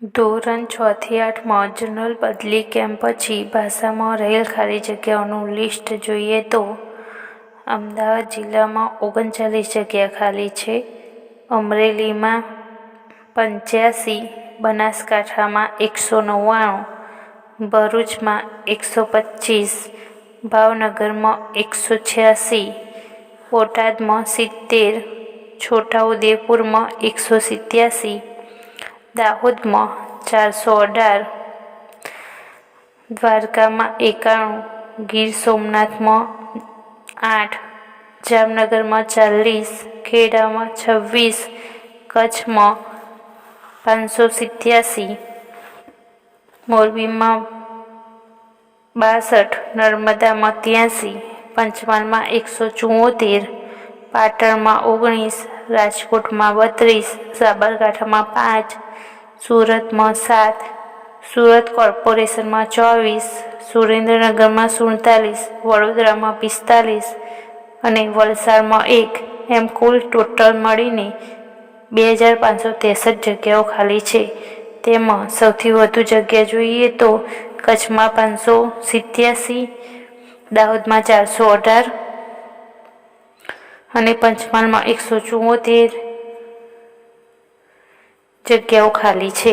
ધોરણ છ થી આઠમાં જનરલ બદલી કેમ્પ પછી ભાષામાં રહેલ ખાલી જગ્યાઓનું લિસ્ટ જોઈએ તો અમદાવાદ જિલ્લામાં ઓગણચાલીસ જગ્યા ખાલી છે. અમરેલીમાં પંચ્યાસી, બનાસકાંઠામાં એકસો નવ્વાણું, ભરૂચમાં એકસો પચીસ, ભાવનગરમાં એકસો છ્યાસી, બોટાદમાં સિત્તેર, છોટાઉદેપુરમાં એકસો સિત્યાસી દાહોદમાં ચારસો અઢાર દ્વારકામાં એકાણું ગીર સોમનાથમાં આઠ જામનગરમાં ચાલીસ ખેડામાં છવ્વીસ કચ્છમાં પાંચસો સિત્યાસી મોરબીમાં બાસઠ નર્મદામાં ત્યાંસી પંચમહાલમાં એકસો ચુંવોતેર પાટણમાં ઓગણીસ રાજકોટમાં બત્રીસ, સાબરકાંઠામાં પાંચ, સુરતમાં સાત, સુરત કોર્પોરેશનમાં ચોવીસ, સુરેન્દ્રનગરમાં સુડતાલીસ, વડોદરામાં પિસ્તાલીસ અને વલસાડમાં એક એમ કુલ ટોટલ મળીને બે હજાર પાંચસો ત્રેસઠ જગ્યાઓ ખાલી છે. તેમાં સૌથી વધુ જગ્યા જોઈએ તો કચ્છમાં પાંચસો સિત્યાસી, દાહોદમાં ચારસો અઢાર અને પંચમહાલમાં એકસો ચુંવોતેર જગ્યાઓ ખાલી છે.